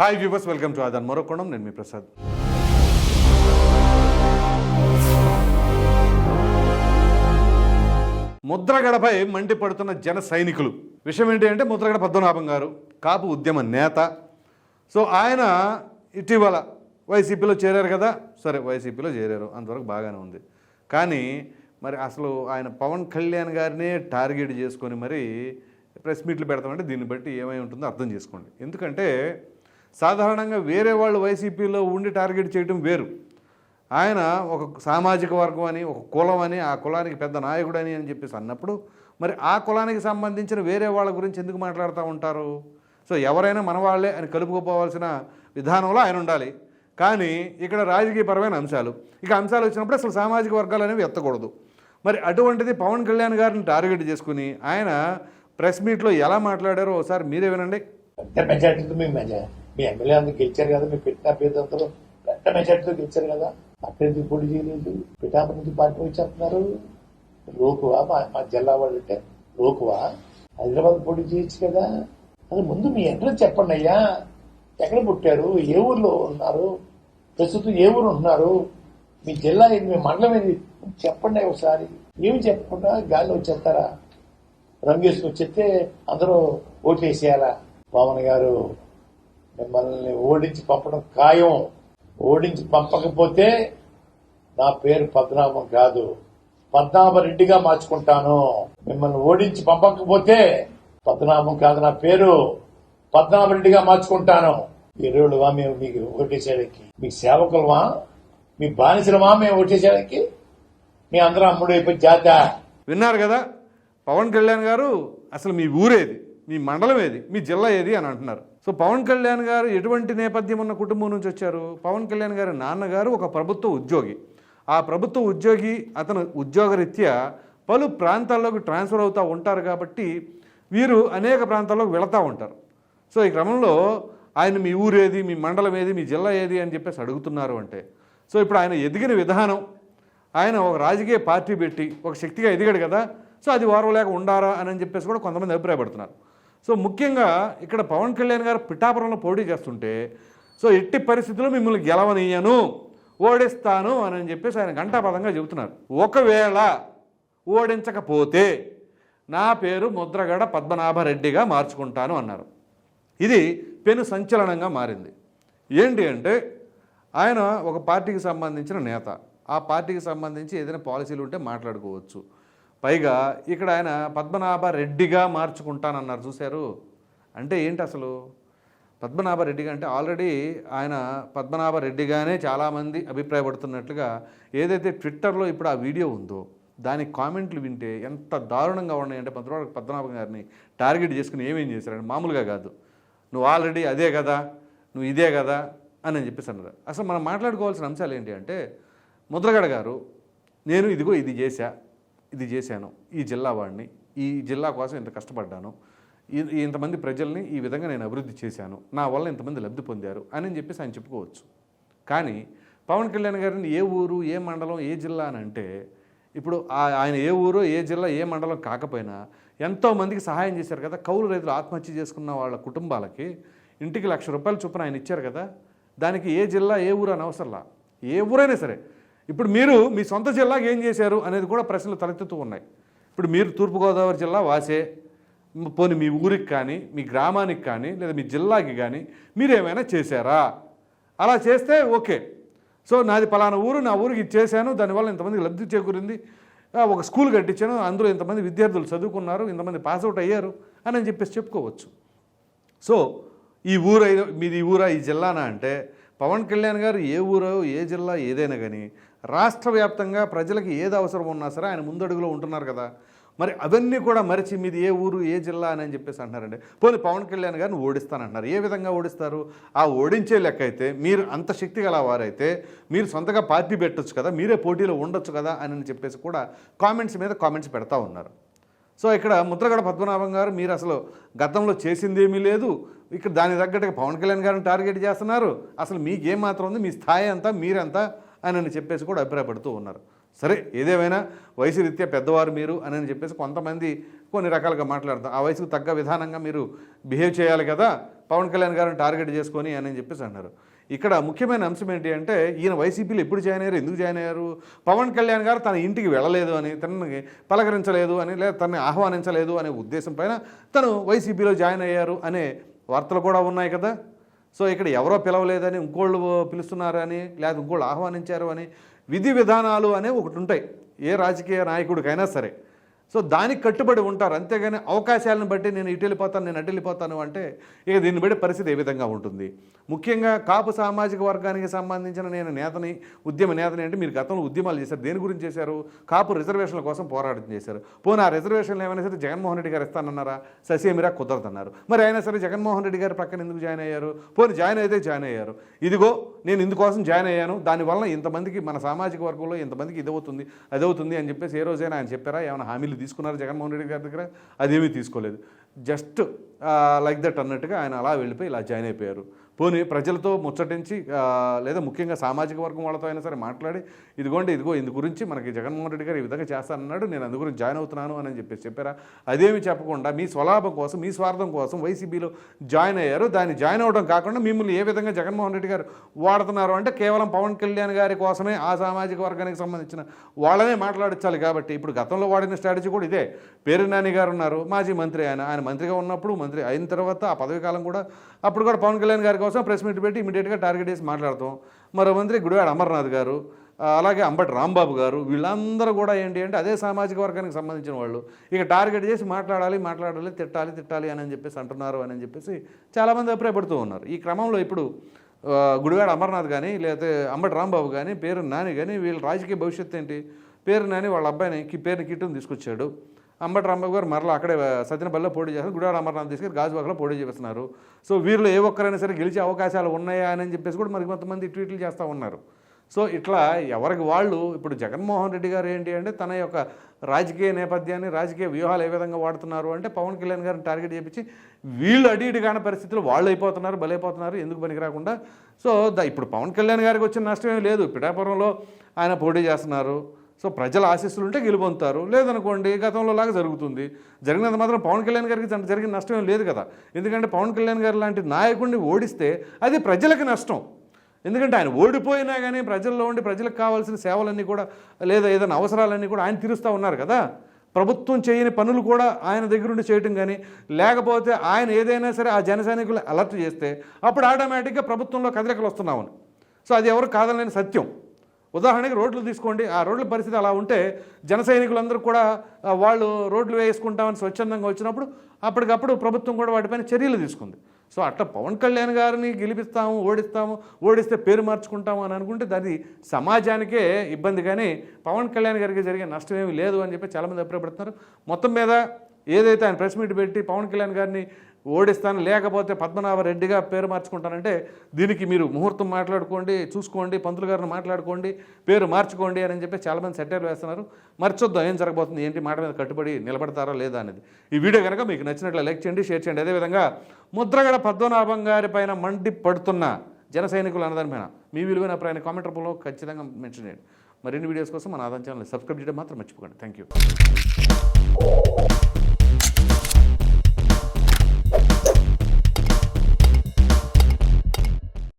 Hi viewers welcome to Aadhan మరో కోణం నేను మీ ప్రసాద్ ముద్రగడపై మండిపడుతున్న జన సైనికులు. విషయం ఏంటి అంటే ముద్రగడ పద్మనాభం గారు కాపు ఉద్యమ నేత. సో ఆయన ఇటీవల వైసీపీలో చేరారు కదా? సరే వైసీపీలో చేరారు. అంతవరకు బాగానే ఉంది. కానీ మరి అసలు ఆయన పవన్ కళ్యాణ్ గారినే టార్గెట్ చేసుకొని మరి ప్రెస్ మీట్లు పెడతామంటే దీన్ని బట్టి ఏమై ఉంటుందో అర్థం చేసుకోండి. ఎందుకంటే సాధారణంగా వేరే వాళ్ళు వైసీపీలో ఉండి టార్గెట్ చేయడం వేరు. ఆయన ఒక సామాజిక వర్గం అని ఒక కులం అని ఆ కులానికి పెద్ద నాయకుడని అని చెప్పేసి అన్నప్పుడు మరి ఆ కులానికి సంబంధించిన వేరే వాళ్ళ గురించి ఎందుకు మాట్లాడుతూ ఉంటారు? సో ఎవరైనా మన వాళ్ళే అని కలుపుకుపోవాల్సిన విధానంలో ఆయన ఉండాలి. కానీ ఇక్కడ రాజకీయపరమైన అంశాలు. ఇక అంశాలు వచ్చినప్పుడు అసలు సామాజిక వర్గాలు అనేవి ఎత్తకూడదు. మరి అటువంటిది పవన్ కళ్యాణ్ గారిని టార్గెట్ చేసుకుని ఆయన ప్రెస్ మీట్లో ఎలా మాట్లాడారో ఒకసారి మీరే వినండి. పెద్ద మీ ఎమ్మెల్యే అందరూ గెలిచారు కదా మీ పెట్టిన అభ్యర్థులందరూ పెద్ద మెజార్టీతో గెలిచారు కదా. అభ్యర్థి పోటీ చేయలేదు. పిఠాపురం నుంచి పార్టీ వచ్చేస్తున్నారు లోకువా? మా మా జిల్లా వాళ్ళు అంటే లోకువా? హైదరాబాద్ పోటీ చేయొచ్చు కదా. అది ముందు మీ అడ్రస్ చెప్పండి అయ్యా. ఎక్కడ పుట్టారు? ఏ ఊర్లో ఉన్నారు? ప్రస్తుతం ఏ ఊరు ఉంటున్నారు? మీ జిల్లా ఏది మీ మండలం ఏది చెప్పండి ఒకసారి. ఏమి చెప్పకుండా గాలి వచ్చేస్తారా? రంగేసుకు వచ్చేస్తే అందరూ ఓట్లేసేయాలా పవన్ గారు మిమ్మల్ని ఓడించి పంపడం ఖాయం. ఓడించి పంపకపోతే నా పేరు పద్మనాభం కాదు. పద్మనాభరెడ్డిగా మార్చుకుంటాను. మిమ్మల్ని ఓడించి పంపకపోతే పద్మనాభం కాదు నా పేరు. పద్మనాభరెడ్డిగా మార్చుకుంటాను. ఎరువులువా మేము మీకు ఓటేసేయడానికి మీ సేవకులమా మీ బానిసలమా మేము ఓటేసేయడానికి మీ అందరం అమ్ముడు అయిపోయి జాత. విన్నారు కదా? పవన్ కళ్యాణ్ గారు అసలు మీ ఊరేది. మీ మండలం ఏది? మీ జిల్లా ఏది అని అంటున్నారు. సో పవన్ కళ్యాణ్ గారు ఎటువంటి నేపథ్యం ఉన్న కుటుంబం నుంచి వచ్చారు? పవన్ కళ్యాణ్ గారి నాన్నగారు ఒక ప్రభుత్వ ఉద్యోగి. ఆ ప్రభుత్వ ఉద్యోగి అతను ఉద్యోగరీత్యా పలు ప్రాంతాల్లోకి ట్రాన్స్ఫర్ అవుతూ ఉంటారు కాబట్టి వీరు అనేక ప్రాంతాల్లోకి వెళతా ఉంటారు. సో ఈ క్రమంలో ఆయన మీ ఊరేది మీ మండలం ఏది మీ జిల్లా ఏది అని చెప్పేసి అడుగుతున్నారు అంటే సో ఇప్పుడు ఆయన ఎదిగిన విధానం ఆయన ఒక రాజకీయ పార్టీ పెట్టి ఒక శక్తిగా ఎదిగాడు కదా సో అది లేక ఉండారా అని చెప్పేసి కూడా కొంతమంది అభిప్రాయపడుతున్నారు. సో ముఖ్యంగా ఇక్కడ పవన్ కళ్యాణ్ గారు పిఠాపురంలో పోటీ చేస్తుంటే సో ఎట్టి పరిస్థితుల్లో మిమ్మల్ని గెలవనీయను ఓడిస్తాను అని చెప్పేసి ఆయన ఘంటాపదంగా చెబుతున్నారు. ఒకవేళ ఓడించకపోతే నా పేరు ముద్రగడ పద్మనాభరెడ్డిగా మార్చుకుంటాను అన్నారు. ఇది పెను సంచలనంగా మారింది. ఏంటి అంటే ఆయన ఒక పార్టీకి సంబంధించిన నేత. ఆ పార్టీకి సంబంధించి ఏదైనా పాలసీలు ఉంటే మాట్లాడుకోవచ్చు. పైగా ఇక్కడ ఆయన పద్మనాభ రెడ్డిగా మార్చుకుంటానన్నారు చూశారు? అంటే ఏంటి అసలు? పద్మనాభ రెడ్డిగా అంటే ఆల్రెడీ ఆయన పద్మనాభ రెడ్డిగానే చాలామంది అభిప్రాయపడుతున్నట్లుగా ఏదైతే ట్విట్టర్లో ఇప్పుడు ఆ వీడియో ఉందో దాని కామెంట్లు వింటే ఎంత దారుణంగా ఉన్నాయంటే పద్మనాభ పద్మనాభం గారిని టార్గెట్ చేసుకుని ఏమేం చేశారంటే మామూలుగా కాదు. నువ్వు ఆల్రెడీ అదే కదా నువ్వు ఇదే కదా అని అని చెప్పేసి అన్నారు. అసలు మనం మాట్లాడుకోవాల్సిన అంశాలు ఏంటి అంటే ముద్రగడ గారు నేను ఇదిగో ఇది చేశా ఇది చేశాను ఈ జిల్లా వాడిని ఈ జిల్లా కోసం ఇంత కష్టపడ్డాను ఇంతమంది ప్రజల్ని ఈ విధంగా నేను అభివృద్ధి చేశాను నా వల్ల ఇంతమంది లబ్ధి పొందారు అని చెప్పేసి ఆయన చెప్పుకోవచ్చు. కానీ పవన్ కళ్యాణ్ గారిని ఏ ఊరు ఏ మండలం ఏ జిల్లా అని అంటే ఇప్పుడు ఆ- ఆయన ఏ ఊరు ఏ జిల్లా ఏ మండలం కాకపోయినా ఎంతో మందికి సహాయం చేశారు కదా కౌలు రైతులు ఆత్మహత్య చేసుకున్న వాళ్ళ కుటుంబాలకి ఇంటికి లక్ష రూపాయల చొప్పున ఆయన ఇచ్చారు కదా దానికి ఏ జిల్లా ఏ ఊరు అని అవసరంలా? ఏ ఊరైనా సరే ఇప్పుడు మీరు మీ సొంత జిల్లాకి ఏం చేశారు అనేది కూడా ప్రశ్నలు తలెత్తుతూ ఉన్నాయి. ఇప్పుడు మీరు తూర్పుగోదావరి జిల్లా వాసే. పోని పోనీ మీ ఊరికి కానీ మీ గ్రామానికి కానీ లేదా మీ జిల్లాకి కానీ మీరు ఏమైనా చేశారా? అలా చేస్తే ఓకే. సో నాది పలానా ఊరు నా ఊరికి చేశాను దానివల్ల ఇంతమంది లబ్ధి చేకూరింది. ఒక స్కూల్ కట్టించాను అందులో ఇంతమంది విద్యార్థులు చదువుకున్నారు ఇంతమంది పాస్అవుట్ అయ్యారు అని అని చెప్పేసి చెప్పుకోవచ్చు. సో ఈ ఊరు మీది ఈ ఊరా ఈ జిల్లానా అంటే పవన్ కళ్యాణ్ గారు ఏ ఊరో ఏ జిల్లా ఏదైనా కానీ రాష్ట్ర వ్యాప్తంగా ప్రజలకి ఏది అవసరం ఉన్నా సరే ఆయన ముందడుగులో ఉంటున్నారు కదా. మరి అవన్నీ కూడా మరిచి మీది ఏ ఊరు ఏ జిల్లా అని చెప్పేసి అంటున్నారండి. పోనీ పవన్ కళ్యాణ్ గారిని ఓడిస్తానంటున్నారు. ఏ విధంగా ఓడిస్తారు? ఆ ఓడించే లెక్క అయితే మీరు అంత శక్తి గల వారైతే మీరు సొంతగా పార్టీ పెట్టొచ్చు కదా మీరే పోటీలో ఉండొచ్చు కదా అని చెప్పేసి కూడా కామెంట్స్ మీద కామెంట్స్ పెడతా ఉన్నారు. సో ఇక్కడ ముద్రగడ పద్మనాభం గారు మీరు అసలు గతంలో చేసింది ఏమీ లేదు. ఇక్కడ దాని తగ్గట్టుగా పవన్ కళ్యాణ్ గారిని టార్గెట్ చేస్తున్నారు. అసలు మీకేం మాత్రం ఉంది? మీ స్థాయి అంతా మీరంతా? అని చెప్పేసి కూడా అభిప్రాయపడుతూ ఉన్నారు. సరే ఏదేమైనా వయసు రీత్యా పెద్దవారు మీరు అని చెప్పేసి కొంతమంది కొన్ని రకాలుగా మాట్లాడతాం. ఆ వయసుకు తగ్గ విధానంగా మీరు బిహేవ్ చేయాలి కదా పవన్ కళ్యాణ్ గారిని టార్గెట్ చేసుకొని అని చెప్పేసి అన్నారు. ఇక్కడ ముఖ్యమైన అంశం ఏంటి అంటే ఈయన వైసీపీలో ఎప్పుడు జాయిన్ అయ్యారు ఎందుకు జాయిన్ అయ్యారు? పవన్ కళ్యాణ్ గారు తన ఇంటికి వెళ్ళలేదు అని తనని పలకరించలేదు అని లేదా తనని ఆహ్వానించలేదు అనే ఉద్దేశం పైన తను వైసీపీలో జాయిన్ అయ్యారు అనే వార్తలు కూడా ఉన్నాయి కదా. సో ఇక్కడ ఎవరో పిలవలేదని ఇంకోళ్ళు పిలుస్తున్నారని లేదా ఇంకోళ్ళు ఆహ్వానించారు అని విధి విధానాలు అనే ఒకటి ఉంటాయి. ఏ రాజకీయ నాయకుడికైనా సరే. సో దానికి కట్టుబడి ఉంటారు. అంతేగాని అవకాశాలను బట్టి నేను ఇటు వెళ్ళిపోతాను నేను అటు వెళ్ళిపోతాను అంటే ఇక దీన్ని బట్టి పరిస్థితి ఏ విధంగా ఉంటుంది? ముఖ్యంగా కాపు సామాజిక వర్గానికి సంబంధించిన నేను నేతని ఉద్యమ నేతని అంటే మీరు గతంలో ఉద్యమాలు చేశారు. దేని గురించి చేశారు? కాపు రిజర్వేషన్ల కోసం పోరాటం చేశారు. పోనీ ఆ రిజర్వేషన్లు ఏమైనా సరే జగన్మోహన్ రెడ్డి గారు ఇస్తానన్నారా? ససేమిరా కుదరదన్నారు. మరి అయినా సరే జగన్మోహన్ రెడ్డి గారు పక్కన ఎందుకు జాయిన్ అయ్యారు? పోనీ జాయిన్ అయితే జాయిన్ అయ్యారు. ఇదిగో నేను ఇందుకోసం జాయిన్ అయ్యాను. దానివల్ల ఇంతమందికి మన సామాజిక వర్గంలో ఇంతమందికి ఇది అవుతుంది అది అవుతుంది అని చెప్పేసి ఏ రోజైనా ఆయన చెప్పారా? ఏమైనా హామీలు తీసుకున్నారు జగన్మోహన్ రెడ్డి గారి దగ్గర అదేమీ తీసుకోలేదు. జస్ట్ లైక్ దట్ అన్నట్టుగా ఆయన అలా వెళ్ళిపోయి ఇలా జాయిన్ అయిపోయారు. పోనీ ప్రజలతో ముచ్చటించి లేదా ముఖ్యంగా సామాజిక వర్గం వాళ్ళతో అయినా సరే మాట్లాడి ఇదిగోండి ఇదిగో ఇందు గురించి మనకి జగన్మోహన్ రెడ్డి గారు ఈ విధంగా చేస్తానన్నాడు నేను అందు గురించి జాయిన్ అవుతున్నాను అని చెప్పేసి చెప్పారా? అదేమి చెప్పకుండా మీ స్వలాభం కోసం మీ స్వార్థం కోసం వైసీపీలో జాయిన్ అయ్యారు. దాన్ని జాయిన్ అవ్వడం కాకుండా మిమ్మల్ని ఏ విధంగా జగన్మోహన్ రెడ్డి గారు వాడుతున్నారు అంటే కేవలం పవన్ కళ్యాణ్ గారి కోసమే ఆ సామాజిక వర్గానికి సంబంధించిన వాళ్ళనే మాట్లాడించాలి కాబట్టి ఇప్పుడు గతంలో వాడిన స్ట్రాటజీ కూడా ఇదే. పేరు నాని గారు ఉన్నారు మాజీ మంత్రి ఆయన ఆయన మంత్రిగా ఉన్నప్పుడు మంత్రి అయిన తర్వాత ఆ పదవి కాలం కూడా అప్పుడు కూడా పవన్ కళ్యాణ్ గారి కోసం ప్రెస్ మీట్ పెట్టి ఇమీడియట్గా టార్గెట్ చేసి మాట్లాడతాం. మరో మంత్రి గుడివాడ అమర్నాథ్ గారు అలాగే అంబటి రాంబాబు గారు వీళ్ళందరూ కూడా ఏంటి అంటే అదే సామాజిక వర్గానికి సంబంధించిన వాళ్ళు. ఇక టార్గెట్ చేసి మాట్లాడాలి మాట్లాడాలి తిట్టాలి తిట్టాలి అని చెప్పేసి అంటున్నారు అని చెప్పేసి చాలామంది అభిప్రాయపడుతూ ఉన్నారు. ఈ క్రమంలో ఇప్పుడు గుడివాడ అమర్నాథ్ కానీ లేకపోతే అంబటి రాంబాబు కానీ పేరు నాని కానీ వీళ్ళ రాజకీయ భవిష్యత్తు ఏంటి? పేరు నాని వాళ్ళ అబ్బాయిని కి పేరుని కిట్టుని తీసుకొచ్చాడు. అంబటి రాంబాబు గారు మరలా అక్కడే సత్యనపల్లిలో పోటీ చేస్తారు గుడివాడ అమర్నాథ్ తీసుకెళ్ళి గాజువాకలో పోటీ చేస్తున్నారు సో వీరిలో ఏ ఒక్కరైనా సరే గెలిచే అవకాశాలు ఉన్నాయా అని చెప్పేసి కూడా మరి కొంతమంది ట్వీట్లు చేస్తూ ఉన్నారు. సో ఇట్లా ఎవరికి వాళ్ళు ఇప్పుడు జగన్మోహన్ రెడ్డి గారు ఏంటి అంటే తన యొక్క రాజకీయ నేపథ్యాన్ని రాజకీయ వ్యూహాలు ఏ విధంగా వాడుతున్నారు అంటే పవన్ కళ్యాణ్ గారిని టార్గెట్ చేపించి వీళ్ళు అడి ఇటు కాని పరిస్థితులు వాళ్ళు అయిపోతున్నారు బలైపోతున్నారు ఎందుకు పనికి రాకుండా సో ద ఇప్పుడు పవన్ కళ్యాణ్ గారికి వచ్చిన నష్టం ఏం లేదు. పిఠాపురంలో ఆయన పోటీ చేస్తున్నారు. సో ప్రజల ఆశీస్సులు ఉంటే గెలుపొందుతారు. లేదనుకోండి గతంలో లాగా జరుగుతుంది. జరిగినంత మాత్రం పవన్ కళ్యాణ్ గారికి జరిగిన నష్టం లేదు కదా. ఎందుకంటే పవన్ కళ్యాణ్ గారు లాంటి నాయకుడిని ఓడిస్తే అది ప్రజలకు నష్టం. ఎందుకంటే ఆయన ఓడిపోయినా కానీ ప్రజల్లో ఉండి ప్రజలకు కావాల్సిన సేవలన్నీ కూడా లేదా ఏదైనా అవసరాలన్నీ కూడా ఆయన తీరుస్తూ ఉన్నారు కదా. ప్రభుత్వం చేయని పనులు కూడా ఆయన దగ్గరుండి చేయటం కానీ లేకపోతే ఆయన ఏదైనా సరే ఆ జన సైనికులు అలర్ట్ చేస్తే అప్పుడు ఆటోమేటిక్గా ప్రభుత్వంలో కదలికలు వస్తున్నామని సో అది ఎవరు కాదనలేని సత్యం. ఉదాహరణకి రోడ్లు తీసుకోండి. ఆ రోడ్ల పరిస్థితి అలా ఉంటే జన సైనికులందరూ కూడా వాళ్ళు రోడ్లు వేసుకుంటామని స్వచ్ఛందంగా వచ్చినప్పుడు అప్పటికప్పుడు ప్రభుత్వం కూడా వాటిపైన చర్యలు తీసుకుంది. సో అట్లా పవన్ కళ్యాణ్ గారిని గెలిపిస్తాము ఓడిస్తాము ఓడిస్తే పేరు మార్చుకుంటాము అని అనుకుంటే దాని సమాజానికే ఇబ్బంది. కానీ పవన్ కళ్యాణ్ గారికి జరిగే నష్టం ఏమీ లేదు అని చెప్పి చాలామంది అభిప్రాయపడుతున్నారు. మొత్తం మీద ఏదైతే ఆయన ప్రెస్ మీట్ పెట్టి పవన్ కళ్యాణ్ గారిని ఓడిస్తాను లేకపోతే పద్మనాభ రెడ్డిగా పేరు మార్చుకుంటానంటే దీనికి మీరు ముహూర్తం మాట్లాడుకోండి చూసుకోండి పంతులు గారిని మాట్లాడుకోండి పేరు మార్చుకోండి అని చెప్పి చాలామంది సెటైర్లు వేస్తున్నారు. మర్చొద్దాం ఏం జరగబోతుంది ఏంటి మాట మీద కట్టుబడి నిలబడతారా లేదా అనేది. ఈ వీడియో కనుక మీకు నచ్చినట్లు లైక్ చేయండి షేర్ చేయండి. అదేవిధంగా ముద్రగడ పద్మనాభం గారి పైన మండి పడుతున్న జన సైనికులు అన్నదానిపైన మీ విలువైన ప్రయాణ కామెంట్ రూపంలో ఖచ్చితంగా మెన్షన్ చేయండి. మరిన్ని వీడియోస్ కోసం మన ఆదాయం ఛానల్ సబ్స్క్రైబ్ చేయడం మాత్రం మర్చిపోకండి. Thank you